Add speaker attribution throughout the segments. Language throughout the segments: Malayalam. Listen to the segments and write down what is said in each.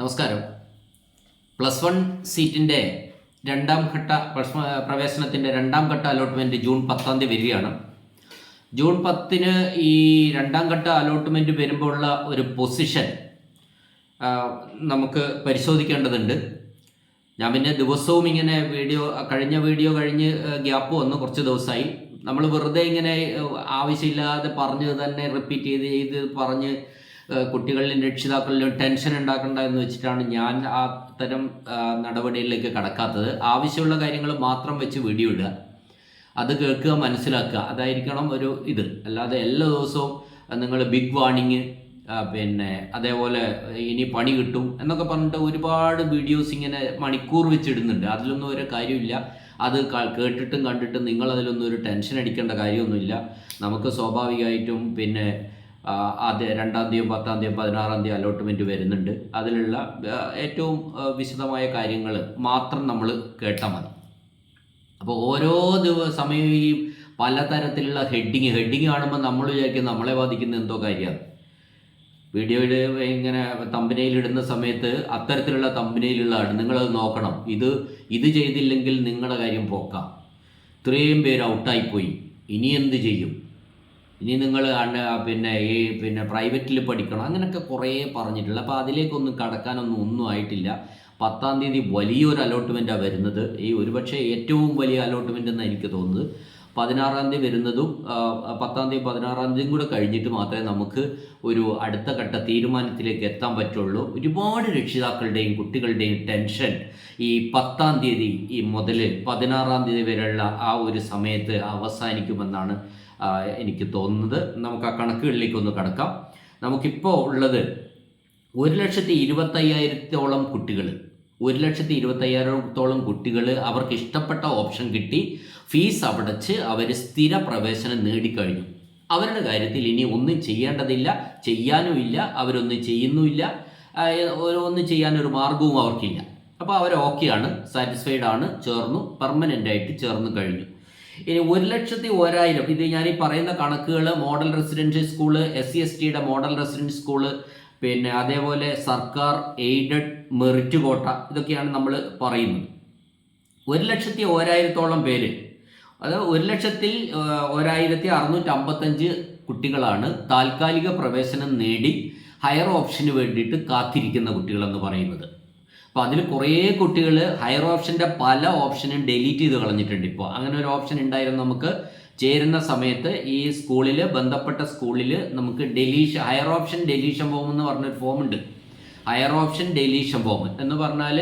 Speaker 1: നമസ്കാരം. പ്ലസ് വൺ സീറ്റിന്റെ രണ്ടാം ഘട്ട പ്രവേശനത്തിന്റെ രണ്ടാം ഘട്ട അലോട്ട്മെന്റ് ജൂൺ പത്താം തീയതി വരികയാണ്. ജൂൺ പത്തിന് ഈ രണ്ടാം ഘട്ട അലോട്ട്മെന്റ് വരുമ്പോഴുള്ള ഒരു പൊസിഷൻ നമുക്ക് പരിശോധിക്കേണ്ടതുണ്ട്. ഞാൻ പിന്നെ ദിവസവും ഇങ്ങനെ വീഡിയോ കഴിഞ്ഞ വീഡിയോ കഴിഞ്ഞ് ഗ്യാപ്പ് വന്നു കുറച്ച് ദിവസമായി. നമ്മൾ വെറുതെ ഇങ്ങനെ ആവശ്യമില്ലാതെ പറഞ്ഞ് തന്നെ റിപ്പീറ്റ് ചെയ്ത് ചെയ്ത് പറഞ്ഞ് കുട്ടികളിലും രക്ഷിതാക്കളിലും ടെൻഷൻ ഉണ്ടാക്കണ്ട എന്ന് വെച്ചിട്ടാണ് ഞാൻ ആ തരം നടപടികളിലേക്ക് കടക്കാത്തത്. ആവശ്യമുള്ള കാര്യങ്ങൾ മാത്രം വെച്ച് വീഡിയോ ഇടുക. അത് കേൾക്കുക മനസ്സിലാക്കുക. അതായിരിക്കണം ഒരു ഇത്. അല്ലാതെ എല്ലാ ദിവസവും നിങ്ങൾ ബിഗ് വാണിങ് പിന്നെ അതേപോലെ ഇനി പണി കിട്ടും എന്നൊക്കെ പറഞ്ഞിട്ട് ഒരുപാട് വീഡിയോസ് ഇങ്ങനെ മണിക്കൂർ വെച്ചിടുന്നുണ്ട് അതിലൊന്നും ഒരു കാര്യമില്ല. അത് കേട്ടിട്ടും കണ്ടിട്ടും നിങ്ങൾ അതിലൊന്നും ഒരു ടെൻഷൻ അടിക്കേണ്ട കാര്യമൊന്നുമില്ല. നമുക്ക് സ്വാഭാവികമായിട്ടും പിന്നെ ആദ്യ രണ്ടാം തീയതി പത്താം തീയതി പതിനാറാം തീയതി അലോട്ട്മെന്റ് വരുന്നുണ്ട്. അതിലുള്ള ഏറ്റവും വിശദമായ കാര്യങ്ങൾ മാത്രം നമ്മൾ കേട്ടാൽ മതി. അപ്പോൾ ഓരോ ദിവസം ഈ പലതരത്തിലുള്ള ഹെഡിങ് ഹെഡിങ് കാണുമ്പോൾ നമ്മൾ വിചാരിക്കും നമ്മളെ ബാധിക്കുന്ന എന്തോ കാര്യമാണ് വീഡിയോയിൽ ഇങ്ങനെ തമ്പനയിൽ ഇടുന്ന സമയത്ത് അത്തരത്തിലുള്ള തമ്പനയിലുള്ളതാണ് നിങ്ങളത് നോക്കണം. ഇത് ഇത് ചെയ്തില്ലെങ്കിൽ നിങ്ങളുടെ കാര്യം പോക്കാം. ഇത്രയും പേര് ഔട്ടായിപ്പോയി ഇനി എന്ത് ചെയ്യും? ഇനി നിങ്ങൾ പിന്നെ ഈ പിന്നെ പ്രൈവറ്റിൽ പഠിക്കണം. അങ്ങനെയൊക്കെ കുറേ പറഞ്ഞിട്ടുള്ള അപ്പോൾ അതിലേക്കൊന്നും കടക്കാനൊന്നും ഒന്നും ആയിട്ടില്ല. പത്താം തീയതി വലിയൊരു അലോട്ട്മെന്റാണ് വരുന്നത്. ഈ ഒരുപക്ഷെ ഏറ്റവും വലിയ അലോട്ട്മെന്റ് എന്നാണ് എനിക്ക് തോന്നുന്നത്. പതിനാറാം തീയതി വരുന്നതും പത്താം തീയതി പതിനാറാം തീയതിയും കൂടെ കഴിഞ്ഞിട്ട് മാത്രമേ നമുക്ക് ഒരു അടുത്ത ഘട്ട തീരുമാനത്തിലേക്ക് എത്താൻ പറ്റുള്ളൂ. ഒരുപാട് രക്ഷിതാക്കളുടെയും കുട്ടികളുടെയും ടെൻഷൻ ഈ പത്താം തീയതി ഈ മുതൽ പതിനാറാം തീയതി വരെയുള്ള ആ ഒരു സമയത്ത് അവസാനിക്കുമെന്നാണ് എനിക്ക് തോന്നുന്നത് നമുക്ക് ആ കണക്കുകളിലേക്കൊന്ന് കടക്കാം. നമുക്കിപ്പോൾ ഉള്ളത് ഒരു ലക്ഷത്തി ഇരുപത്തയ്യായിരത്തോളം കുട്ടികൾ. ഒരു ലക്ഷത്തി ഇരുപത്തയ്യായിരത്തോളം കുട്ടികൾ അവർക്ക് ഇഷ്ടപ്പെട്ട ഓപ്ഷൻ കിട്ടി. ഫീസ് അടച്ച് അവർ സ്ഥിര പ്രവേശനം നേടിക്കഴിഞ്ഞു. അവരുടെ കാര്യത്തിൽ ഇനി ഒന്നും ചെയ്യേണ്ടതില്ല ചെയ്യാനുമില്ല അവരൊന്നും ചെയ്യുന്നുമില്ല. ഒരു- ഒന്നും ചെയ്യാനൊരു മാർഗവും അവർക്കില്ല. അപ്പോൾ അവർ ഓക്കെയാണ് സാറ്റിസ്ഫൈഡ് ആണ് ചേർന്നു പെർമനന്റ് ആയിട്ട് ചേർന്ന് കഴിഞ്ഞു. ഇനി ഒരു ലക്ഷത്തി ഒരായിരം. ഇത് ഞാൻ ഈ പറയുന്ന കണക്കുകൾ model residential school S C S ടിയുടെ മോഡൽ റെസിഡൻഷ്യൽ സ്കൂൾ പിന്നെ അതേപോലെ സർക്കാർ എയ്ഡഡ് മെറിറ്റ് കോട്ട ഇതൊക്കെയാണ് നമ്മൾ പറയുന്നത്. ഒരു ലക്ഷത്തി ഒരായിരത്തോളം പേര്. അത് ഒരു ലക്ഷത്തിൽ ഒരായിരത്തി അറുന്നൂറ്റി അമ്പത്തഞ്ച് കുട്ടികളാണ് താൽക്കാലിക പ്രവേശനം നേടി ഹയർ ഓപ്ഷന് വേണ്ടിയിട്ട് കാത്തിരിക്കുന്ന കുട്ടികളെന്ന് പറയുന്നത്. അപ്പോൾ അതിൽ കുറേ കുട്ടികൾ ഹയർ ഓപ്ഷന്റെ പല ഓപ്ഷനും ഡെലീറ്റ് ചെയ്ത് കളഞ്ഞിട്ടുണ്ട് ഇപ്പോൾ അങ്ങനെ ഒരു ഓപ്ഷൻ ഉണ്ടായിരുന്നു നമുക്ക് ചേരുന്ന സമയത്ത് ഈ സ്കൂളിൽ ബന്ധപ്പെട്ട സ്കൂളിൽ നമുക്ക് deletion higher option deletion form എന്ന് പറഞ്ഞൊരു ഫോം ഉണ്ട്. ഹയർ ഓപ്ഷൻ ഡെലീഷൻ ഫോം എന്ന് പറഞ്ഞാൽ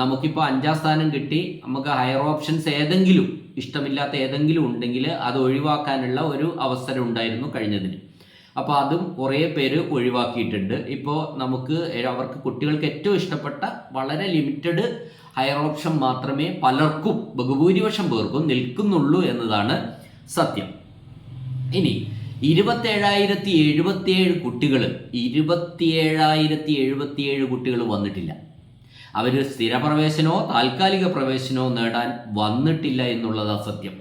Speaker 1: നമുക്കിപ്പോൾ അഞ്ചാം സ്ഥാനം കിട്ടി. നമുക്ക് ഹയർ ഓപ്ഷൻസ് ഏതെങ്കിലും ഇഷ്ടമില്ലാത്ത ഏതെങ്കിലും ഉണ്ടെങ്കിൽ അത് ഒഴിവാക്കാനുള്ള ഒരു അവസരം ഉണ്ടായിരുന്നു കഴിഞ്ഞതിന്. അപ്പോൾ അതും കുറേ പേര് ഒഴിവാക്കിയിട്ടുണ്ട്. ഇപ്പോൾ നമുക്ക് അവർക്ക് കുട്ടികൾക്ക് ഏറ്റവും ഇഷ്ടപ്പെട്ട വളരെ ലിമിറ്റഡ് ഹയർ ഓപ്ഷൻ മാത്രമേ പലർക്കും ബഹുഭൂരിപക്ഷം പേർക്കും നിൽക്കുന്നുള്ളൂ എന്നതാണ് സത്യം. ഇനി ഇരുപത്തേഴായിരത്തി എഴുപത്തിയേഴ് കുട്ടികൾ ഇരുപത്തിയേഴായിരത്തി എഴുപത്തിയേഴ് കുട്ടികൾ വന്നിട്ടില്ല. അവർ സ്ഥിരപ്രവേശനമോ താൽക്കാലിക പ്രവേശനമോ നേടാൻ വന്നിട്ടില്ല എന്നുള്ളതാണ് സത്യം.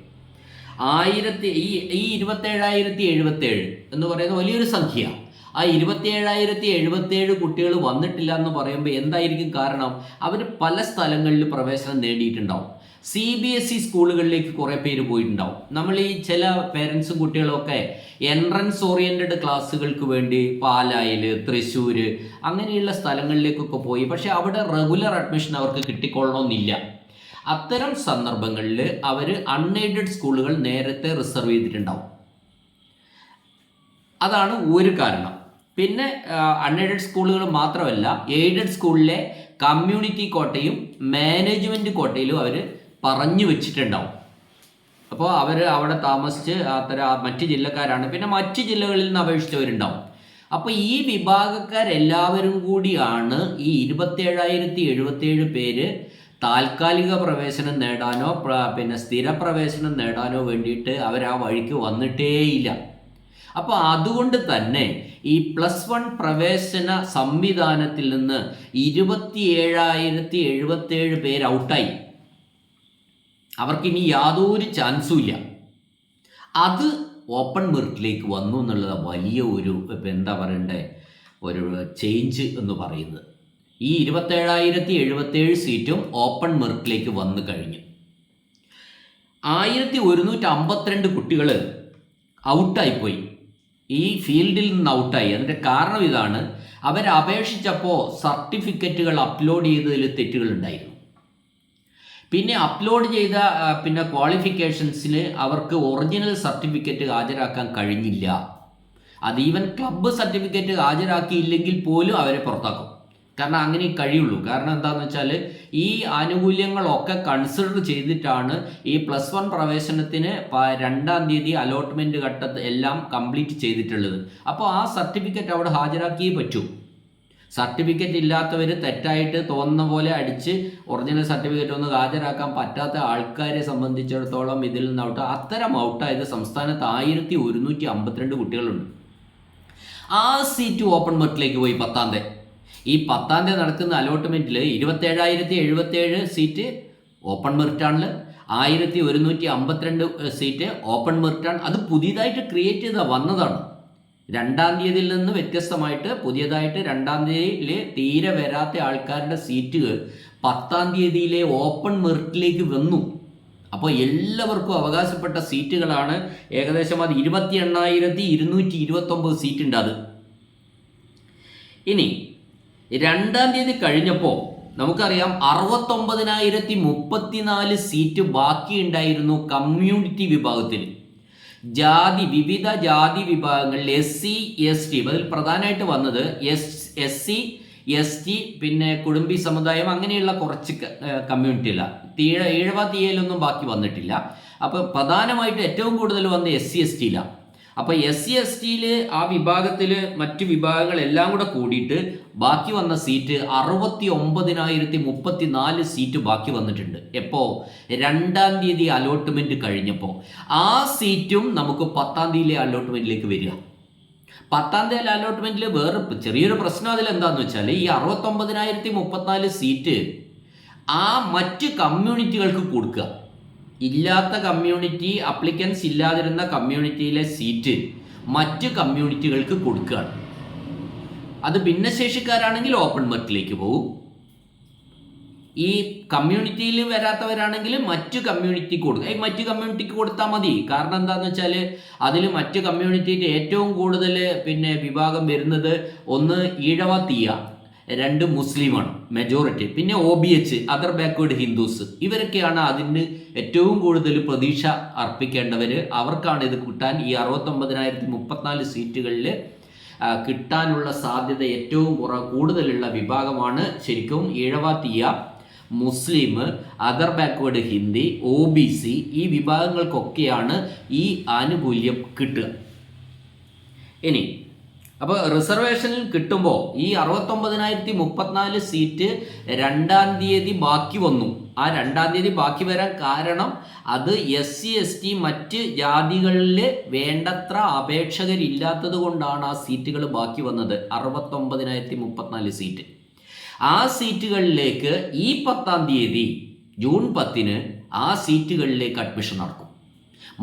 Speaker 1: ആയിരത്തി ഈ ഈ ഇരുപത്തേഴായിരത്തി എഴുപത്തേഴ് എന്ന് പറയുന്ന വലിയൊരു സംഖ്യ. ആ ഇരുപത്തിയേഴായിരത്തി എഴുപത്തേഴ് കുട്ടികൾ വന്നിട്ടില്ല എന്ന് പറയുമ്പോൾ എന്തായിരിക്കും കാരണം? അവർ പല സ്ഥലങ്ങളിൽ പ്രവേശനം നേടിയിട്ടുണ്ടാവും. സി ബി എസ് ഇ സ്കൂളുകളിലേക്ക് കുറേ പേര് പോയിട്ടുണ്ടാവും. നമ്മൾ ഈ ചില പേരൻസും കുട്ടികളൊക്കെ എൻട്രൻസ് ഓറിയന്റഡ് ക്ലാസ്സുകൾക്ക് വേണ്ടി പാലായിൽ തൃശ്ശൂർ അങ്ങനെയുള്ള സ്ഥലങ്ങളിലേക്കൊക്കെ പോയി. പക്ഷേ അവിടെ റെഗുലർ അഡ്മിഷൻ അവർക്ക് കിട്ടിക്കൊള്ളണമെന്നില്ല. അത്തരം സന്ദർഭങ്ങളിൽ അവർ അൺഎയ്ഡഡ് സ്കൂളുകൾ നേരത്തെ റിസർവ് ചെയ്തിട്ടുണ്ടാവും. അതാണ് ഒരു കാരണം. പിന്നെ അൺഎയ്ഡഡ് സ്കൂളുകൾ മാത്രമല്ല എയ്ഡഡ് സ്കൂളിലെ കമ്മ്യൂണിറ്റി കോട്ടയും മാനേജ്മെന്റ് കോട്ടയിലും അവർ പറഞ്ഞു വെച്ചിട്ടുണ്ടാവും. അപ്പോൾ അവർ അവിടെ താമസിച്ച് അത്തരം മറ്റ് ജില്ലക്കാരാണ്. പിന്നെ മറ്റ് ജില്ലകളിൽ നിന്ന് അപേക്ഷിച്ചവരുണ്ടാവും. അപ്പോൾ ഈ വിഭാഗക്കാരെല്ലാവരും കൂടിയാണ് ഈ ഇരുപത്തേഴായിരത്തി എഴുപത്തേഴ് പേര് താൽക്കാലിക പ്രവേശനം നേടാനോ പിന്നെ സ്ഥിര പ്രവേശനം നേടാനോ വേണ്ടിയിട്ട് അവർ ആ വഴിക്ക് വന്നിട്ടേയില്ല. അപ്പോൾ അതുകൊണ്ട് തന്നെ ഈ പ്ലസ് വൺ പ്രവേശന സംവിധാനത്തിൽ നിന്ന് ഇരുപത്തി ഏഴായിരത്തി എഴുപത്തേഴ് പേര് ഔട്ടായി. അവർക്കിനി യാതൊരു ചാൻസും ഇല്ല അത് ഓപ്പൺ മെറിറ്റിലേക്ക് വന്നു എന്നുള്ളത് വലിയ ഒരു എന്താ പറയണ്ടേ ഒരു ചേഞ്ച് എന്ന് പറയുന്നത്. ഈ ഇരുപത്തേഴായിരത്തി എഴുപത്തേഴ് സീറ്റും ഓപ്പൺ മെറിറ്റിലേക്ക് വന്നു കഴിഞ്ഞു. ആയിരത്തി ഒരുന്നൂറ്റി അമ്പത്തിരണ്ട് കുട്ടികൾ ഔട്ടായിപ്പോയി. ഈ ഫീൽഡിൽ നിന്ന് ഔട്ടായി. അതിന്റെ കാരണം ഇതാണ് അവർ അപേക്ഷിച്ചപ്പോൾ സർട്ടിഫിക്കറ്റുകൾ അപ്ലോഡ് ചെയ്തതിൽ തെറ്റുകൾ ഉണ്ടായിരുന്നു. പിന്നെ അപ്ലോഡ് ചെയ്ത പിന്നെ ക്വാളിഫിക്കേഷൻസിന് അവർക്ക് ഒറിജിനൽ സർട്ടിഫിക്കറ്റ് ഹാജരാക്കാൻ കഴിഞ്ഞില്ല. അത് ഈവൻ ക്ലബ്ബ് സർട്ടിഫിക്കറ്റ് ഹാജരാക്കിയില്ലെങ്കിൽ പോലും അവരെ പുറത്താക്കും. കാരണം അങ്ങനെ കഴിയുള്ളൂ. കാരണം എന്താണെന്ന് വെച്ചാൽ ഈ ആനുകൂല്യങ്ങളൊക്കെ കൺസിഡർ ചെയ്തിട്ടാണ് ഈ പ്ലസ് വൺ പ്രവേശനത്തിന് രണ്ടാം തീയതി അലോട്ട്മെന്റ് ഘട്ടത്ത് എല്ലാം കംപ്ലീറ്റ് ചെയ്തിട്ടുള്ളത്. അപ്പോൾ ആ സർട്ടിഫിക്കറ്റ് അവിടെ ഹാജരാക്കിയേ പറ്റൂ. സർട്ടിഫിക്കറ്റ് ഇല്ലാത്തവർ തെറ്റായിട്ട് തോന്നുന്ന പോലെ അടിച്ച് ഒറിജിനൽ സർട്ടിഫിക്കറ്റ് ഒന്ന് ഹാജരാക്കാൻ പറ്റാത്ത ആൾക്കാരെ സംബന്ധിച്ചിടത്തോളം ഇതിൽ നിന്ന് ഔട്ട് അത്തരം ഔട്ടായത് സംസ്ഥാനത്ത് ആയിരത്തി ഒരുന്നൂറ്റി അമ്പത്തിരണ്ട് കുട്ടികളുണ്ട്. ആ സീറ്റ് ഓപ്പൺ മെറ്റിലേക്ക് പോയി പത്താം തീയതി. ഈ പത്താം തീയതി നടക്കുന്ന അലോട്ട്മെന്റിൽ ഇരുപത്തേഴായിരത്തി എഴുപത്തേഴ് സീറ്റ് ഓപ്പൺ മെറിറ്റാണിൽ ആയിരത്തി ഒരുന്നൂറ്റി അമ്പത്തിരണ്ട് സീറ്റ് ഓപ്പൺ മെറിറ്റാണ് അത് പുതിയതായിട്ട് ക്രിയേറ്റ് ചെയ്ത വന്നതാണ്. രണ്ടാം തീയതിയിൽ നിന്ന് വ്യത്യസ്തമായിട്ട് പുതിയതായിട്ട് രണ്ടാം തീയതിയിൽ തീരെ വരാത്ത ആൾക്കാരുടെ സീറ്റുകൾ പത്താം തീയതിയിലെ ഓപ്പൺ മെറിറ്റിലേക്ക് വന്നു. അപ്പോൾ എല്ലാവർക്കും അവകാശപ്പെട്ട സീറ്റുകളാണ് ഏകദേശം അത് ഇരുപത്തി എണ്ണായിരത്തി ഇരുന്നൂറ്റി ഇരുപത്തൊമ്പത് സീറ്റ് ഉണ്ട് അത്. ഇനി രണ്ടാം തീയതി കഴിഞ്ഞപ്പോൾ നമുക്കറിയാം അറുപത്തൊമ്പതിനായിരത്തി മുപ്പത്തിനാല് സീറ്റ് ബാക്കിയുണ്ടായിരുന്നു കമ്മ്യൂണിറ്റി വിഭാഗത്തിൽ ജാതി വിവിധ ജാതി വിഭാഗങ്ങളിൽ എസ് സി എസ് ടി അതിൽ പ്രധാനമായിട്ട് വന്നത് S S C S T പിന്നെ കുടുംബി സമുദായം അങ്ങനെയുള്ള കുറച്ച് കമ്മ്യൂണിറ്റിയില്ല തീഴ ഈഴവ തീയയിലൊന്നും ബാക്കി വന്നിട്ടില്ല. അപ്പോൾ പ്രധാനമായിട്ട് ഏറ്റവും കൂടുതൽ വന്ന് എസ് സി എസ് ടിയിലാണ് അപ്പോൾ എസ് സി എസ് ടിയിൽ ആ വിഭാഗത്തിൽ മറ്റു വിഭാഗങ്ങളെല്ലാം കൂടെ കൂടിയിട്ട് ബാക്കി വന്ന സീറ്റ് അറുപത്തി ഒമ്പതിനായിരത്തി മുപ്പത്തി നാല് സീറ്റ് ബാക്കി വന്നിട്ടുണ്ട്. എപ്പോ? രണ്ടാം തീയതി അലോട്ട്മെന്റ് കഴിഞ്ഞപ്പോൾ ആ സീറ്റും നമുക്ക് പത്താം തീയതിയിലെ അലോട്ട്മെന്റിലേക്ക് വരിക. പത്താം തീയതി അലോട്ട്മെന്റിൽ വേറെ ചെറിയൊരു പ്രശ്നം അതിൽ എന്താണെന്ന് വെച്ചാൽ ഈ അറുപത്തൊമ്പതിനായിരത്തി മുപ്പത്തിനാല് സീറ്റ് ആ മറ്റ് കമ്മ്യൂണിറ്റികൾക്ക് കൊടുക്കുക. ഇല്ലാത്ത കമ്മ്യൂണിറ്റി അപ്ലിക്കൻസ് ഇല്ലാതിരുന്ന കമ്മ്യൂണിറ്റിയിലെ സീറ്റ് മറ്റ് കമ്മ്യൂണിറ്റികൾക്ക് കൊടുക്കുകയാണ്. അത് ഭിന്നശേഷിക്കാരാണെങ്കിൽ ഓപ്പൺ മെർക്കിലേക്ക് പോകും ഈ കമ്മ്യൂണിറ്റിയിൽ വരാത്തവരാണെങ്കിൽ മറ്റ് കമ്മ്യൂണിറ്റി കൊടുക്കുക ഈ മറ്റു കമ്മ്യൂണിറ്റിക്ക് കൊടുത്താൽ മതി. കാരണം എന്താണെന്ന് വെച്ചാൽ അതിൽ മറ്റ് കമ്മ്യൂണിറ്റിയിൽ ഏറ്റവും കൂടുതൽ പിന്നെ വിഭാഗം വരുന്നത് ഒന്ന് ഈഴവ തീയ. രണ്ട് മുസ്ലിമാണ് മെജോറിറ്റി പിന്നെ O B H other backward Hindus ഇവരൊക്കെയാണ് അതിന് ഏറ്റവും കൂടുതൽ പ്രതീക്ഷ അർപ്പിക്കേണ്ടവർ അവർക്കാണ് ഇത് കിട്ടാൻ ഈ അറുപത്തൊമ്പതിനായിരത്തി മുപ്പത്തിനാല് സീറ്റുകളിൽ കിട്ടാനുള്ള സാധ്യത ഏറ്റവും കുറ കൂടുതലുള്ള വിഭാഗമാണ് ശരിക്കും ഈഴവാത്തിയ മുസ്ലിം other backward Hindu O B C ഈ വിഭാഗങ്ങൾക്കൊക്കെയാണ് ഈ ആനുകൂല്യം കിട്ടുക. ഇനി അപ്പോൾ റിസർവേഷനിൽ കിട്ടുമ്പോൾ ഈ അറുപത്തൊമ്പതിനായിരത്തി മുപ്പത്തിനാല് സീറ്റ് രണ്ടാം തീയതി ബാക്കി വന്നു. ആ രണ്ടാം തീയതി ബാക്കി വരാൻ കാരണം അത് എസ് സി എസ് ടി മറ്റ് ജാതികളിൽ വേണ്ടത്ര അപേക്ഷകരില്ലാത്തത് കൊണ്ടാണ് ആ സീറ്റുകൾ ബാക്കി വന്നത്. അറുപത്തൊമ്പതിനായിരത്തി മുപ്പത്തിനാല് സീറ്റ് ആ സീറ്റുകളിലേക്ക് ഈ പത്താം തീയതി ജൂൺ പത്തിന് ആ സീറ്റുകളിലേക്ക് അഡ്മിഷൻ നടക്കും.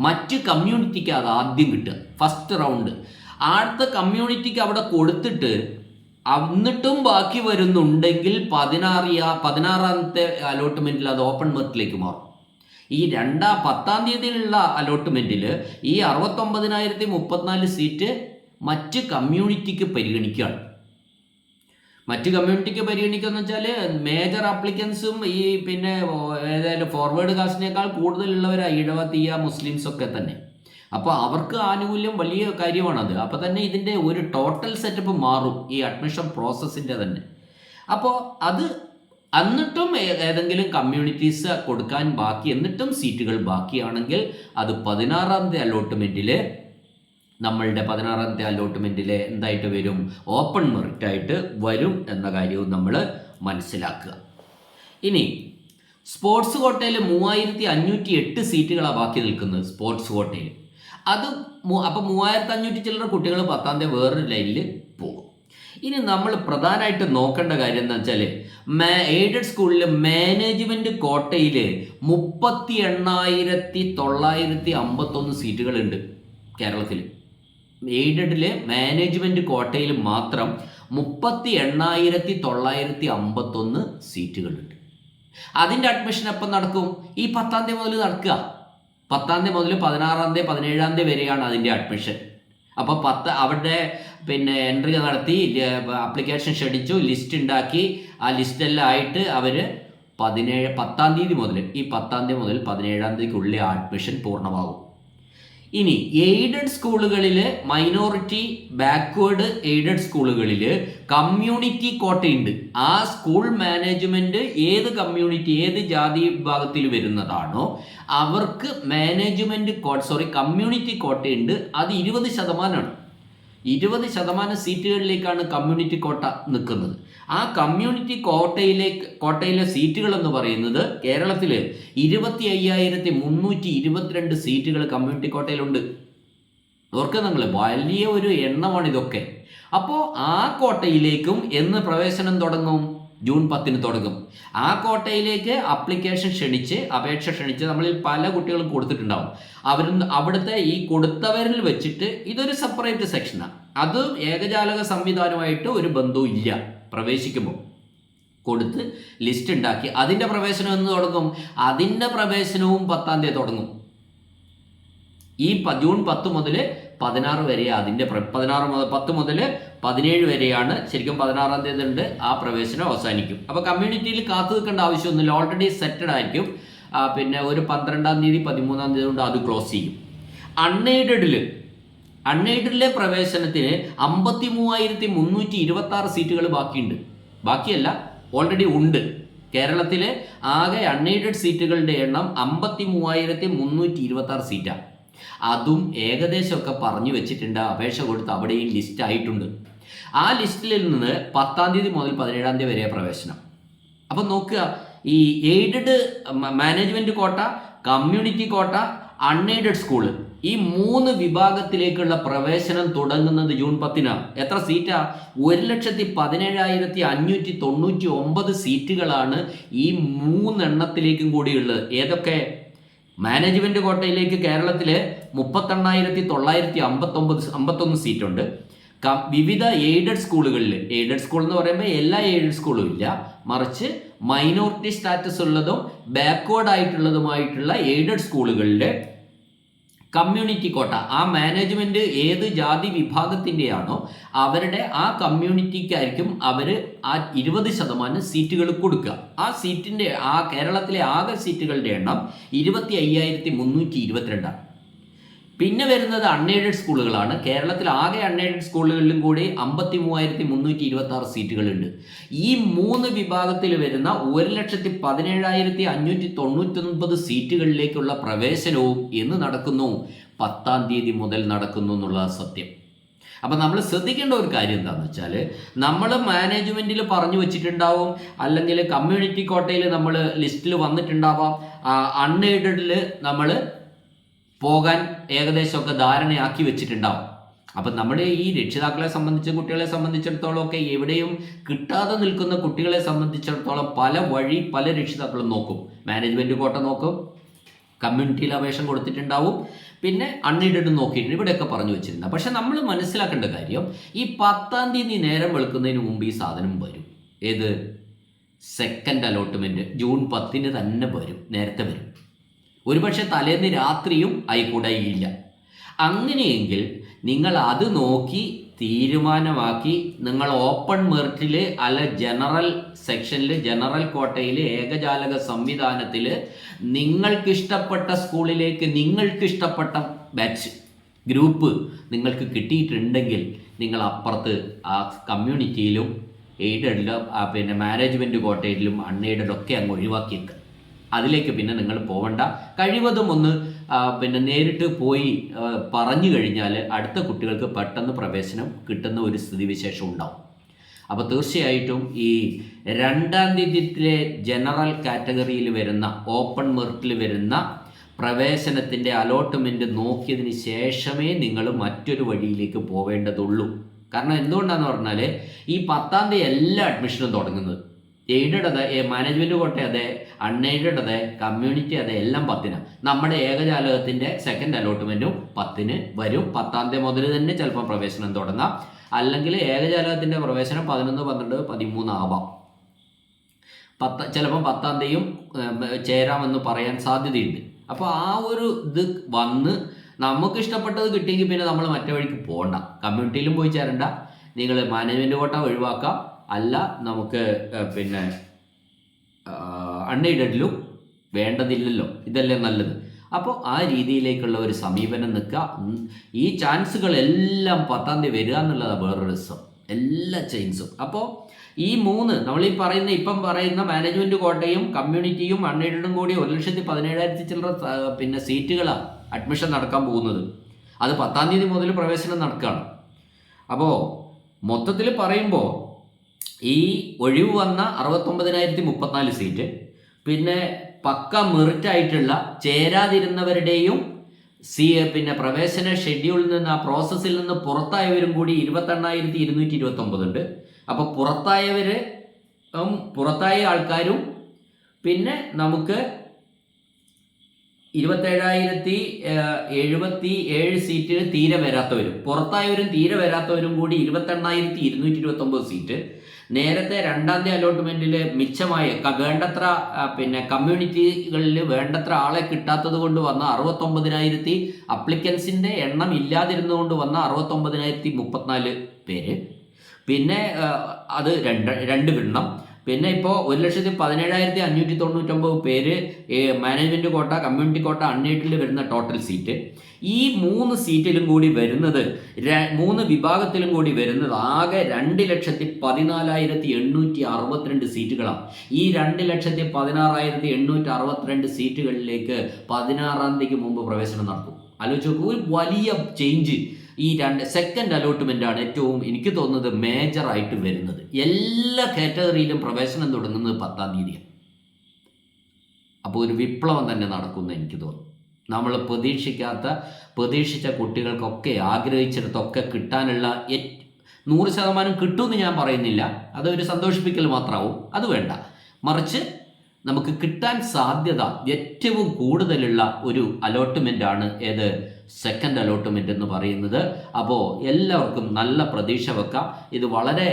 Speaker 1: മറ്റ് കമ്മ്യൂണിറ്റിക്ക് അത് ആദ്യം കിട്ടുക. ഫസ്റ്റ് റൗണ്ട് അടുത്ത കമ്മ്യൂണിറ്റിക്ക് അവിടെ കൊടുത്തിട്ട് എന്നിട്ടും ബാക്കി വരുന്നുണ്ടെങ്കിൽ പതിനാറ് പതിനാറാമത്തെ അലോട്ട്മെന്റിൽ അത് ഓപ്പൺ മെറിറ്റിലേക്ക് മാറും. ഈ രണ്ടാം പത്താം തീയതിയിലുള്ള അലോട്ട്മെന്റിൽ ഈ അറുപത്തൊമ്പതിനായിരത്തി മുപ്പത്തിനാല് സീറ്റ് മറ്റ് കമ്മ്യൂണിറ്റിക്ക് പരിഗണിക്കുകയാണ് മറ്റ് കമ്മ്യൂണിറ്റിക്ക് പരിഗണിക്കുക വെച്ചാൽ മേജർ ആപ്ലിക്കൻസും ഈ പിന്നെ ഏതായാലും ഫോർവേഡ് കാസ്റ്റിനേക്കാൾ കൂടുതലുള്ളവരാണ് ഈഴവ തീയ മുസ്ലിംസ് ഒക്കെ തന്നെ. അപ്പോൾ അവർക്ക് ആനുകൂല്യം വലിയ കാര്യമാണത്. അപ്പോൾ തന്നെ ഇതിന്റെ ഒരു ടോട്ടൽ സെറ്റപ്പ് മാറും ഈ അഡ്മിഷൻ പ്രോസസ്സിന്റെ തന്നെ. അപ്പോൾ അത് എന്നിട്ടും ഏതെങ്കിലും കമ്മ്യൂണിറ്റീസ് കൊടുക്കാൻ ബാക്കി എന്നിട്ടും സീറ്റുകൾ ബാക്കിയാണെങ്കിൽ അത് പതിനാറാമത്തെ അലോട്ട്മെന്റിൽ നമ്മളുടെ പതിനാറാമത്തെ അലോട്ട്മെന്റിൽ എന്തായിട്ട് വരും? ഓപ്പൺ മെറിറ്റായിട്ട് വരും എന്ന കാര്യവും നമ്മൾ മനസ്സിലാക്കുക. ഇനി സ്പോർട്സ് കോട്ടയിൽ മൂവായിരത്തി അഞ്ഞൂറ്റി എട്ട് സീറ്റുകളാണ് ബാക്കി നിൽക്കുന്നത് സ്പോർട്സ് കോട്ടയിൽ അത് അപ്പം മൂവായിരത്തി അഞ്ഞൂറ്റി ചില്ലറ കുട്ടികൾ പത്താം തീയതി വേറൊരു ലൈനിൽ പോകും. ഇനി നമ്മൾ പ്രധാനമായിട്ട് നോക്കേണ്ട കാര്യം എന്താ വെച്ചാൽ മാ എയ്ഡഡ് സ്കൂളിൽ മാനേജ്മെന്റ് കോട്ടയിൽ മുപ്പത്തി എണ്ണായിരത്തി തൊള്ളായിരത്തി അമ്പത്തൊന്ന് സീറ്റുകളുണ്ട് കേരളത്തിൽ എയ്ഡഡിലെ മാനേജ്മെന്റ് കോട്ടയിൽ മാത്രം മുപ്പത്തി എണ്ണായിരത്തി തൊള്ളായിരത്തി അമ്പത്തൊന്ന് സീറ്റുകളുണ്ട്. അതിന്റെ അഡ്മിഷൻ എപ്പം നടക്കും? ഈ പത്താം തീയതി മുതൽ നടക്കുക. പത്താം തീയതി മുതൽ പതിനാറാം തീയതി പതിനേഴാം തീയതി വരെയാണ് അതിന്റെ അഡ്മിഷൻ അപ്പോൾ പത്ത് അവിടെ പിന്നെ എൻട്രി നടത്തി അപ്ലിക്കേഷൻ ക്ഷണിച്ചു ലിസ്റ്റ് ഉണ്ടാക്കി. ആ ലിസ്റ്റെല്ലാം ആയിട്ട് അവർ പതിനേഴ് പത്താം തീയതി മുതൽ ഈ പത്താം തീയതി മുതൽ പതിനേഴാം തീയതിക്കുള്ളിൽ അഡ്മിഷൻ പൂർണമാകും. ഇനി എയ്ഡഡ് സ്കൂളുകളിൽ മൈനോറിറ്റി ബാക്ക്വേർഡ് എയ്ഡഡ് സ്കൂളുകളിൽ കമ്മ്യൂണിറ്റി കോട്ടയുണ്ട്. ആ സ്കൂൾ മാനേജ്മെന്റ് ഏത് കമ്മ്യൂണിറ്റി ഏത് ജാതി വിഭാഗത്തിൽ വരുന്നതാണോ അവർക്ക് മാനേജ്മെന്റ് കോട്ട സോറി കമ്മ്യൂണിറ്റി കോട്ടയുണ്ട്. അത് ഇരുപത് ശതമാനമാണ്. ഇരുപത് ശതമാനം സീറ്റുകളിലേക്കാണ് കമ്മ്യൂണിറ്റി കോട്ട നിൽക്കുന്നത്. ആ കമ്മ്യൂണിറ്റി കോട്ടയിലേക്ക് കോട്ടയിലെ സീറ്റുകൾ എന്ന് പറയുന്നത് കേരളത്തിൽ ഇരുപത്തി അയ്യായിരത്തി മുന്നൂറ്റി ഇരുപത്തിരണ്ട് സീറ്റുകൾ കമ്മ്യൂണിറ്റി കോട്ടയിലുണ്ട്. ഓർക്കുക നിങ്ങൾ വലിയ ഒരു എണ്ണമാണ് ഇതൊക്കെ. അപ്പോൾ ആ കോട്ടയിലേക്കും എന്ന് പ്രവേശനം തുടങ്ങും. ജൂൺ പത്തിന് തുടങ്ങും. ആ കോട്ടയിലേക്ക് അപ്ലിക്കേഷൻ ക്ഷണിച്ച് അപേക്ഷ ക്ഷണിച്ച് നമ്മളിൽ പല കുട്ടികളും കൊടുത്തിട്ടുണ്ടാവും. അവർ അവിടുത്തെ ഈ കൊടുത്തവരിൽ വെച്ചിട്ട് ഇതൊരു സെപ്പറേറ്റ് സെക്ഷനാണ് അത് ഏകജാലക സംവിധാനമായിട്ട് ഒരു ബന്ധവും ഇല്ല. പ്രവേശിക്കുമ്പോൾ കൊടുത്ത് ലിസ്റ്റ് ഉണ്ടാക്കി അതിന്റെ പ്രവേശനം എന്ന് തുടങ്ങും. അതിന്റെ പ്രവേശനവും പത്താം തീയതി തുടങ്ങും. ഈ ജൂൺ പത്ത് മുതൽ പതിനാറ് വരെ അതിന്റെ പതിനാറ് മുതൽ പത്ത് മുതൽ പതിനേഴ് വരെയാണ് ശരിക്കും പതിനാറാം തീയതി ഉണ്ട് ആ പ്രവേശനം അവസാനിക്കും. അപ്പോൾ കമ്മ്യൂണിറ്റിയിൽ കാത്തു നിൽക്കേണ്ട ആവശ്യമൊന്നുമില്ല. ഓൾറെഡി സെറ്റഡ് ആയിരിക്കും. പിന്നെ ഒരു പന്ത്രണ്ടാം തീയതി പതിമൂന്നാം തീയതി കൊണ്ട് അത് ക്ലോസ് ചെയ്യും. അൺഎയ്ഡഡിൽ അൺഎയ്ഡഡിലെ പ്രവേശനത്തിന് അമ്പത്തി മൂവായിരത്തി മുന്നൂറ്റി ഇരുപത്തി ആറ് സീറ്റുകൾ ബാക്കിയുണ്ട്. ബാക്കിയല്ല ഓൾറെഡി ഉണ്ട്. കേരളത്തിലെ ആകെ അൺഎയ്ഡഡ് സീറ്റുകളുടെ എണ്ണം അമ്പത്തി മൂവായിരത്തി മുന്നൂറ്റി ഇരുപത്തി ആറ് സീറ്റാണ് അതും ഏകദേശമൊക്കെ പറഞ്ഞു വെച്ചിട്ടുണ്ട് അപേക്ഷ കൊടുത്ത് അവിടെയും ലിസ്റ്റ് ആയിട്ടുണ്ട്. ആ ലിസ്റ്റിൽ നിന്ന് പത്താം തീയതി മുതൽ പതിനേഴാം തീയതി വരെ പ്രവേശനം. അപ്പം നോക്കുക ഈ aided management quota community quota unaided school ഈ മൂന്ന് വിഭാഗത്തിലേക്കുള്ള പ്രവേശനം തുടങ്ങുന്നത് ജൂൺ പത്തിനാണ് എത്ര സീറ്റാ? ഒരു ലക്ഷത്തി പതിനേഴായിരത്തി അഞ്ഞൂറ്റി തൊണ്ണൂറ്റി ഒമ്പത് സീറ്റുകളാണ് ഈ മൂന്നെണ്ണത്തിലേക്കും കൂടിയുള്ളത്. ഏതൊക്കെ? മാനേജ്മെന്റ് കോട്ടയിലേക്ക് കേരളത്തിൽ മുപ്പത്തെണ്ണായിരത്തി തൊള്ളായിരത്തി അമ്പത്തൊമ്പത് അമ്പത്തൊന്ന് സീറ്റുണ്ട്. വിവിധ എയ്ഡഡ് സ്കൂളുകളിൽ എയ്ഡഡ് സ്കൂൾ എന്ന് പറയുമ്പോൾ എല്ലാ എയ്ഡഡ് സ്കൂളും ഇല്ല. മറിച്ച് മൈനോറിറ്റി സ്റ്റാറ്റസ് ഉള്ളതും ബാക്ക്വേർഡ് ആയിട്ടുള്ളതുമായിട്ടുള്ള എയ്ഡഡ് സ്കൂളുകളിൽ കമ്മ്യൂണിറ്റി കോട്ട ആ മാനേജ്മെന്റ് ഏത് ജാതി വിഭാഗത്തിന്റെയാണോ അവരുടെ ആ കമ്മ്യൂണിറ്റിക്കായിരിക്കും അവർ ആ ഇരുപത് ശതമാനം സീറ്റുകൾ കൊടുക്കുക. ആ സീറ്റിന്റെ ആ കേരളത്തിലെ ആകെ സീറ്റുകളുടെ എണ്ണം ഇരുപത്തി അയ്യായിരത്തി മുന്നൂറ്റി ഇരുപത്തിരണ്ടാണ്. പിന്നെ വരുന്നത് അൺഎയ്ഡഡ് സ്കൂളുകളാണ്. കേരളത്തിൽ ആകെ അൺഎയ്ഡഡ് സ്കൂളുകളിലും കൂടി അമ്പത്തി മൂവായിരത്തി മുന്നൂറ്റി ഇരുപത്തി ആറ് സീറ്റുകളുണ്ട്. ഈ മൂന്ന് വിഭാഗത്തിൽ വരുന്ന ഒരു ലക്ഷത്തി പതിനേഴായിരത്തി അഞ്ഞൂറ്റി തൊണ്ണൂറ്റൊൻപത് സീറ്റുകളിലേക്കുള്ള പ്രവേശനവും എന്ന് നടക്കുന്നു. പത്താം തീയതി മുതൽ നടക്കുന്നു എന്നുള്ള സത്യം. അപ്പം നമ്മൾ ശ്രദ്ധിക്കേണ്ട ഒരു കാര്യം എന്താണെന്ന് വെച്ചാൽ നമ്മൾ മാനേജ്മെന്റിൽ പറഞ്ഞു വെച്ചിട്ടുണ്ടാവും. അല്ലെങ്കിൽ കമ്മ്യൂണിറ്റി കോട്ടയിൽ നമ്മൾ ലിസ്റ്റിൽ വന്നിട്ടുണ്ടാവാം. അൺഎയ്ഡഡിൽ നമ്മൾ പോകാൻ ഏകദേശമൊക്കെ ധാരണയാക്കി വെച്ചിട്ടുണ്ടാവും. അപ്പം നമ്മുടെ ഈ രക്ഷിതാക്കളെ സംബന്ധിച്ച് കുട്ടികളെ സംബന്ധിച്ചിടത്തോളം ഒക്കെ എവിടെയും കിട്ടാതെ നിൽക്കുന്ന കുട്ടികളെ സംബന്ധിച്ചിടത്തോളം പല വഴി പല രക്ഷിതാക്കളും നോക്കും. മാനേജ്മെന്റ് കോട്ട നോക്കും. കമ്മ്യൂണിറ്റിയിൽ അപേക്ഷ കൊടുത്തിട്ടുണ്ടാവും. പിന്നെ അൺഎയ്ഡഡ് നോക്കിയിട്ടുണ്ട്. ഇവിടെയൊക്കെ പറഞ്ഞു വെച്ചിട്ടുണ്ട്. പക്ഷെ നമ്മൾ മനസ്സിലാക്കേണ്ട കാര്യം ഈ പത്താം തീയതി നേരം വെളുക്കുന്നതിന് മുമ്പ് ഈ സാധനം വരും. ഏത്? സെക്കൻഡ് അലോട്ട്മെന്റ് ജൂൺ പത്തിന് തന്നെ വരും. നേരത്തെ വരും. ഒരുപക്ഷെ തലേന്ന് രാത്രിയും ആയിക്കൂടായില്ല. അങ്ങനെയെങ്കിൽ നിങ്ങൾ അത് നോക്കി തീരുമാനമാക്കി നിങ്ങൾ ഓപ്പൺ മെറിറ്റിൽ അല്ല ജനറൽ സെക്ഷനിൽ ജനറൽ കോട്ടയിൽ ഏകജാലക സംവിധാനത്തിൽ നിങ്ങൾക്കിഷ്ടപ്പെട്ട സ്കൂളിലേക്ക് നിങ്ങൾക്കിഷ്ടപ്പെട്ട ബാച്ച് ഗ്രൂപ്പ് നിങ്ങൾക്ക് കിട്ടിയിട്ടുണ്ടെങ്കിൽ നിങ്ങൾ അപ്പുറത്ത് ആ കമ്മ്യൂണിറ്റിയിലും എയ്ഡഡിലും പിന്നെ മാനേജ്മെന്റ് കോട്ടയിലും അൺഎയ്ഡഡൊക്കെ അങ്ങ് ഒഴിവാക്കിയേക്കുക അതിലേക്ക് പിന്നെ നിങ്ങൾ പോവണ്ട. കഴിവതും ഒന്ന് പിന്നെ നേരിട്ട് പോയി പറഞ്ഞു കഴിഞ്ഞാൽ അടുത്ത കുട്ടികൾക്ക് പെട്ടെന്ന് പ്രവേശനം കിട്ടുന്ന ഒരു സ്ഥിതിവിശേഷം ഉണ്ടാവും. അപ്പോൾ തീർച്ചയായിട്ടും ഈ രണ്ടാം തീയതിയിലെ ജനറൽ കാറ്റഗറിയിൽ വരുന്ന ഓപ്പൺ മെറിറ്റിൽ വരുന്ന പ്രവേശനത്തിന്റെ അലോട്ട്മെന്റ് നോക്കിയതിന് ശേഷമേ നിങ്ങൾ മറ്റൊരു വഴിയിലേക്ക് പോവേണ്ടതുള്ളൂ. കാരണം എന്തുകൊണ്ടാന്ന് പറഞ്ഞാൽ ഈ പത്താം തീയതി എല്ലാ അഡ്മിഷനും തുടങ്ങുന്നത്. എയ്ഡഡ് അതെ മാനേജ്മെന്റ് കോട്ടെ അതെ അൺഎയ്ഡഡ് അതെ കമ്മ്യൂണിറ്റി അതെ എല്ലാം പത്തിനാണ് നമ്മുടെ ഏകജാലകത്തിന്റെ സെക്കൻഡ് അലോട്ട്മെന്റും പത്തിന് വരും. പത്താം തീയതി മുതൽ തന്നെ ചിലപ്പോൾ പ്രവേശനം തുടങ്ങാം. അല്ലെങ്കിൽ ഏകജാലകത്തിന്റെ പ്രവേശനം പതിനൊന്ന് പന്ത്രണ്ട് പതിമൂന്ന് ആവാം. പത്ത് ചിലപ്പോൾ പത്താം തീയതിയും ചേരാമെന്ന് പറയാൻ സാധ്യതയുണ്ട്. അപ്പോൾ ആ ഒരു ഇത് വന്ന് നമുക്ക് ഇഷ്ടപ്പെട്ടത് കിട്ടിയെങ്കിൽ പിന്നെ നമ്മൾ മറ്റേ വഴിക്ക് പോകണ്ട കമ്മ്യൂണിറ്റിയിലും പോയി ചേരണ്ട. നിങ്ങൾ മാനേജ്മെന്റ് കോട്ട ഒഴിവാക്കാം. അല്ല നമുക്ക് പിന്നെ അൺഎയ്ഡഡിലും വേണ്ടതില്ലല്ലോ. ഇതല്ലേ നല്ലത്. അപ്പോൾ ആ രീതിയിലേക്കുള്ള ഒരു സമീപനം നിൽക്കുക. ഈ ചാൻസുകളെല്ലാം പത്താം തീയതി വരിക എന്നുള്ളതാണ് വേറൊരു രസം. എല്ലാ ചെയിൻസും അപ്പോൾ ഈ മൂന്ന് നമ്മൾ ഈ പറയുന്ന ഇപ്പം പറയുന്ന മാനേജ്മെന്റ് കോട്ടയും കമ്മ്യൂണിറ്റിയും അൺഎയ്ഡും കൂടി ഒരു ലക്ഷത്തി പതിനേഴായിരത്തി ചില്ലറ പിന്നെ സീറ്റുകളാണ് അഡ്മിഷൻ നടക്കാൻ പോകുന്നത്. അത് പത്താം തീയതി മുതൽ പ്രവേശനം നടക്കുകയാണ്. അപ്പോൾ മൊത്തത്തിൽ പറയുമ്പോൾ ഈ ഒഴിവ് വന്ന അറുപത്തൊമ്പതിനായിരത്തി മുപ്പത്തിനാല് സീറ്റ്. പിന്നെ പക്ക മെറിറ്റായിട്ടുള്ള ചേരാതിരുന്നവരുടെയും സി പിന്നെ പ്രവേശന ഷെഡ്യൂളിൽ നിന്ന് ആ പ്രോസസ്സിൽ നിന്ന് പുറത്തായവരും കൂടി ഇരുപത്തെണ്ണായിരത്തി ഇരുന്നൂറ്റി ഇരുപത്തി ഒമ്പതുണ്ട് അപ്പോൾ പുറത്തായവര് പുറത്തായ ആൾക്കാരും പിന്നെ നമുക്ക് ഇരുപത്തേഴായിരത്തി എഴുപത്തി ഏഴ് സീറ്റിൽ തീരെ വരാത്തവരും പുറത്തായവരും തീരെ വരാത്തവരും കൂടി ഇരുപത്തെണ്ണായിരത്തി ഇരുന്നൂറ്റി ഇരുപത്തി ഒമ്പത് സീറ്റ്. നേരത്തെ രണ്ടാം തീയതി അലോട്ട്മെന്റിൽ മിച്ചമായ വേണ്ടത്ര പിന്നെ കമ്മ്യൂണിറ്റികളിൽ വേണ്ടത്ര ആളെ കിട്ടാത്തത് കൊണ്ട് വന്ന അറുപത്തൊമ്പതിനായിരത്തി അപ്ലിക്കൻസിന്റെ എണ്ണം ഇല്ലാതിരുന്നുകൊണ്ട് വന്ന അറുപത്തൊമ്പതിനായിരത്തി മുപ്പത്തിനാല് പേര്. പിന്നെ അത് രണ്ട് രണ്ട് വിണ്ണം പിന്നെ ഇപ്പോൾ ഒരു ലക്ഷത്തി പതിനേഴായിരത്തി അഞ്ഞൂറ്റി തൊണ്ണൂറ്റൊമ്പത് പേര് മാനേജ്മെന്റ് കോട്ട കമ്മ്യൂണിറ്റി കോട്ട അൺഎയ്ഡിൽ വരുന്ന ടോട്ടൽ സീറ്റ് ഈ മൂന്ന് സീറ്റിലും കൂടി വരുന്നത് മൂന്ന് വിഭാഗത്തിലും കൂടി വരുന്നത് ആകെ രണ്ട് ലക്ഷത്തി പതിനാലായിരത്തി എണ്ണൂറ്റി അറുപത്തിരണ്ട് സീറ്റുകളാണ്. ഈ രണ്ട് ലക്ഷത്തി പതിനാറായിരത്തി എണ്ണൂറ്റി അറുപത്തിരണ്ട് സീറ്റുകളിലേക്ക് പതിനാറാം തീയതിക്ക് മുമ്പ് പ്രവേശനം നടത്തും ആലോചിച്ച് നോക്കൂ ഒരു വലിയ ചേഞ്ച് ഈ രണ്ട് സെക്കൻഡ് അലോട്ട്മെന്റ് ആണ് ഏറ്റവും എനിക്ക് തോന്നുന്നത് മേജറായിട്ട് വരുന്നത്. എല്ലാ കാറ്റഗറിയിലും പ്രവേശനം തുടങ്ങുന്നത് പത്താം തീയതിയാണ്. അപ്പോൾ ഒരു വിപ്ലവം തന്നെ നടക്കുമെന്ന് എനിക്ക് തോന്നുന്നു. നമ്മൾ പ്രതീക്ഷിക്കാത്ത പ്രതീക്ഷിച്ച കുട്ടികൾക്കൊക്കെ ആഗ്രഹിച്ചിടത്തൊക്കെ കിട്ടാനുള്ള നൂറ് ശതമാനം കിട്ടുമെന്ന് ഞാൻ പറയുന്നില്ല. അതൊരു സന്തോഷിപ്പിക്കൽ മാത്രമാവും. അത് വേണ്ട. മറിച്ച് നമുക്ക് കിട്ടാൻ സാധ്യത ഏറ്റവും കൂടുതലുള്ള ഒരു അലോട്ട്മെന്റ് ആണ് ഏത്? സെക്കൻഡ് അലോട്ട്മെന്റ് എന്ന് പറയുന്നത്. അപ്പോൾ എല്ലാവർക്കും നല്ല പ്രതീക്ഷ വെക്കാം. ഇത് വളരെ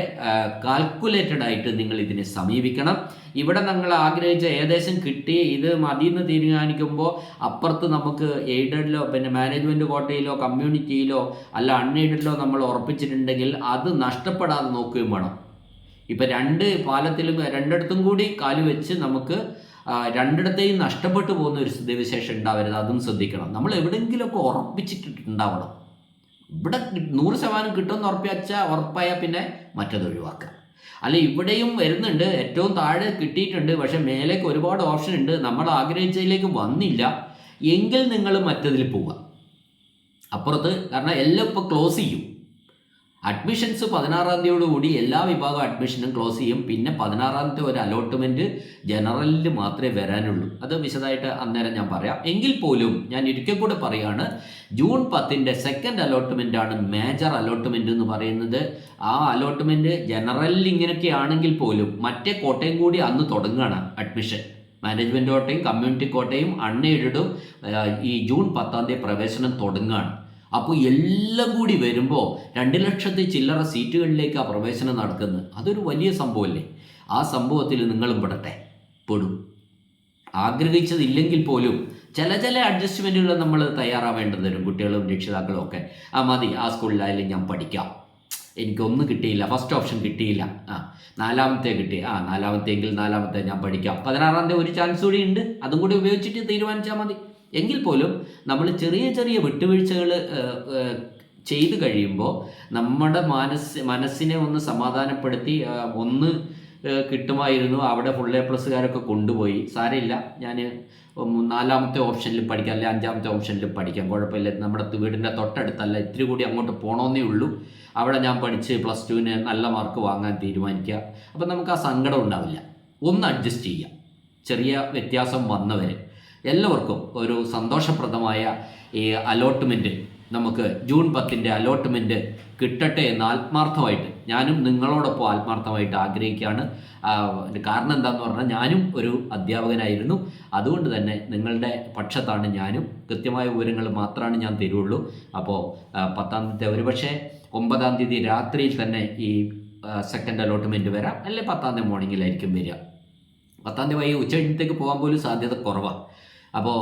Speaker 1: കാൽക്കുലേറ്റഡ് ആയിട്ട് നിങ്ങൾ ഇതിനെ സമീപിക്കണം. ഇവിടെ നമ്മൾ ആഗ്രഹിച്ച ഏകദേശം കിട്ടി ഇത് മതിയെന്ന് തീരുമാനിക്കുമ്പോൾ അപ്പുറത്ത് നമുക്ക് എയ്ഡഡിലോ പിന്നെ മാനേജ്മെന്റ് കോട്ടയിലോ കമ്മ്യൂണിറ്റിയിലോ അല്ല അൺഎയ്ഡഡിലോ നമ്മൾ ഉറപ്പിച്ചിട്ടുണ്ടെങ്കിൽ അത് നഷ്ടപ്പെടാതെ നോക്കുകയും വേണം. ഇപ്പം രണ്ട് പാലത്തിലും രണ്ടിടത്തും കൂടി കാൽ വെച്ച് നമുക്ക് രണ്ടിടത്തെയും നഷ്ടപ്പെട്ടു പോകുന്ന ഒരു സ്ഥിതിവിശേഷം ഉണ്ടാവരുത്. അതും ശ്രദ്ധിക്കണം. നമ്മൾ എവിടെയെങ്കിലുമൊക്കെ ഉറപ്പിച്ചിട്ടുണ്ടാവണം. ഇവിടെ നൂറ് ശതമാനം കിട്ടുമെന്ന് ഉറപ്പിച്ചാൽ ഉറപ്പായാൽ പിന്നെ മറ്റത് ഒഴിവാക്കുക. അല്ല ഇവിടെയും വരുന്നുണ്ട്. ഏറ്റവും താഴെ കിട്ടിയിട്ടുണ്ട്. പക്ഷെ മേലേക്ക് ഒരുപാട് ഓപ്ഷൻ ഉണ്ട്. നമ്മൾ ആഗ്രഹിച്ചതിലേക്ക് വന്നില്ല. എങ്കിൽ നിങ്ങൾ മറ്റതിൽ പോവുക. അപ്പുറത്ത് കാരണം എല്ലാം ഇപ്പോൾ ക്ലോസ് ചെയ്യും. അഡ്മിഷൻസ് പതിനാറാം തീയതിയോടുകൂടി എല്ലാ വിഭാഗം അഡ്മിഷനും ക്ലോസ് ചെയ്യും. പിന്നെ പതിനാറാമത്തെ ഒരു അലോട്ട്മെന്റ് ജനറലിൽ മാത്രമേ വരാനുള്ളൂ. അത് വിശദമായിട്ട് അന്നേരം ഞാൻ പറയാം. എങ്കിൽ പോലും ഞാൻ ഒരിക്കൽ കൂടെ പറയുകയാണ് ജൂൺ പത്തിന്റെ സെക്കൻഡ് അലോട്ട്മെന്റ് ആണ് മേജർ അലോട്ട്മെന്റ് എന്ന് പറയുന്നത്. ആ അലോട്ട്മെന്റ് ജനറലിൽ ഇങ്ങനെയൊക്കെ ആണെങ്കിൽ പോലും മറ്റേ കോട്ടയം കൂടി അന്ന് തുടങ്ങുകയാണ് അഡ്മിഷൻ മാനേജ്മെന്റ് കോട്ടയും കമ്മ്യൂണിറ്റി കോട്ടയും അണ്ണയിടും ഈ ജൂൺ പത്താം തീയതി പ്രവേശനം തുടങ്ങുകയാണ്. അപ്പോൾ എല്ലാം കൂടി വരുമ്പോൾ രണ്ട് ലക്ഷത്തി ചില്ലറ സീറ്റുകളിലേക്ക് ആ പ്രവേശനം നടക്കുന്നത്. അതൊരു വലിയ സംഭവമല്ലേ ആ സംഭവത്തിൽ നിങ്ങളും പെടട്ടെ. പെടും. ആഗ്രഹിച്ചതില്ലെങ്കിൽ പോലും ചില ചില അഡ്ജസ്റ്റ്മെന്റുകൾ നമ്മൾ തയ്യാറാവേണ്ടത് വരും. കുട്ടികളും രക്ഷിതാക്കളും ഒക്കെ. ആ മതി. ആ സ്കൂളിലായാലും ഞാൻ പഠിക്കാം. എനിക്കൊന്നും കിട്ടിയില്ല. ഫസ്റ്റ് ഓപ്ഷൻ കിട്ടിയില്ല. ആ നാലാമത്തെ കിട്ടി. ആ നാലാമത്തെ എങ്കിൽ നാലാമത്തെ ഞാൻ പഠിക്കാം. പതിനാറാമത്തെ ഒരു ചാൻസ് കൂടി ഉണ്ട്. അതും കൂടി ഉപയോഗിച്ചിട്ട് തീരുമാനിച്ചാൽ മതി. എങ്കിൽ പോലും നമ്മൾ ചെറിയ ചെറിയ വിട്ടുവീഴ്ചകൾ ചെയ്തു കഴിയുമ്പോൾ നമ്മുടെ മനസ്സ് മനസ്സിനെ ഒന്ന് സമാധാനപ്പെടുത്തി ഒന്ന് കിട്ടുമായിരുന്നു. അവിടെ ഫുൾ എ പ്ലസ്സുകാരൊക്കെ കൊണ്ടുപോയി. സാരമില്ല. ഞാൻ നാലാമത്തെ ഓപ്ഷനിൽ പഠിക്കാം. അല്ലെങ്കിൽ അഞ്ചാമത്തെ ഓപ്ഷനിൽ പഠിക്കാം. കുഴപ്പമില്ല. നമ്മുടെ വീടിന്റെ തൊട്ടടുത്തല്ല. ഇത്തിരി കൂടി അങ്ങോട്ട് പോകണമെന്നേ ഉള്ളൂ. അവിടെ ഞാൻ പഠിച്ച് പ്ലസ് ടുവിന് നല്ല മാർക്ക് വാങ്ങാൻ തീരുമാനിക്കുക. അപ്പം നമുക്ക് ആ സങ്കടം ഉണ്ടാവില്ല. ഒന്ന് അഡ്ജസ്റ്റ് ചെയ്യാം. ചെറിയ വ്യത്യാസം വന്നവർ എല്ലാവർക്കും ഒരു സന്തോഷപ്രദമായ ഈ അലോട്ട്മെന്റ് നമുക്ക് ജൂൺ പത്തിന്റെ അലോട്ട്മെന്റ് കിട്ടട്ടെ എന്ന് ആത്മാർത്ഥമായിട്ട് ഞാനും നിങ്ങളോടൊപ്പം ആത്മാർത്ഥമായിട്ട് ആഗ്രഹിക്കുകയാണ്. കാരണം എന്താന്ന് പറഞ്ഞാൽ ഞാനും ഒരു അധ്യാപകനായിരുന്നു. അതുകൊണ്ട് തന്നെ നിങ്ങളുടെ പക്ഷത്താണ് ഞാനും. കൃത്യമായ വിവരങ്ങൾ മാത്രമാണ് ഞാൻ തരുള്ളൂ. അപ്പോൾ പത്താം തീയതി ഒരുപക്ഷെ ഒമ്പതാം തീയതി രാത്രിയിൽ തന്നെ ഈ സെക്കൻഡ് അലോട്ട്മെന്റ് വരാം. അല്ലെ പത്താം തീയതി മോർണിംഗിലായിരിക്കും വരിക. പത്താം തീയതി വൈകി ഉച്ച കഴിഞ്ഞത്തേക്ക് പോകാൻ പോലും സാധ്യത കുറവാണ് അപ്പോൾ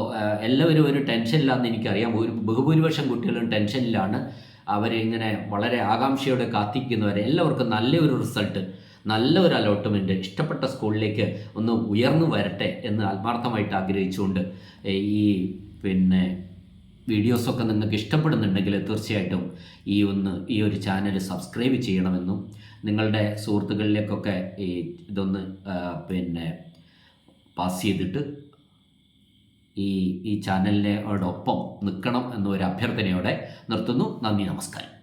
Speaker 1: എല്ലാവരും ഒരു ടെൻഷനിലാണെന്ന് എനിക്കറിയാം. ഒരു ബഹുഭൂരിപക്ഷം കുട്ടികളും ടെൻഷനിലാണ്. അവരിങ്ങനെ വളരെ ആകാംക്ഷയോടെ കാത്തിരിക്കുന്നവരെ എല്ലാവർക്കും നല്ലൊരു റിസൾട്ട് നല്ല ഒരു അലോട്ട്മെന്റ് ഇഷ്ടപ്പെട്ട സ്കൂളിലേക്ക് ഒന്ന് ഉയർന്നു വരട്ടെ എന്ന് ആത്മാർത്ഥമായിട്ട് ആഗ്രഹിച്ചുകൊണ്ട് ഈ പിന്നെ വീഡിയോസൊക്കെ നിങ്ങൾക്ക് ഇഷ്ടപ്പെടുന്നുണ്ടെങ്കിൽ തീർച്ചയായിട്ടും ഈ ഒന്ന് ഈ ഒരു ചാനൽ സബ്സ്ക്രൈബ് ചെയ്യണമെന്നും നിങ്ങളുടെ സുഹൃത്തുക്കളിലേക്കൊക്കെ ഈ ഇതൊന്ന് പിന്നെ പാസ് ചെയ്തിട്ട് ഈ ഈ ചാനലിനോടൊപ്പം നിൽക്കണം എന്നൊരു അഭ്യർത്ഥനയോടെ നിർത്തുന്നു. നന്ദി നമസ്കാരം.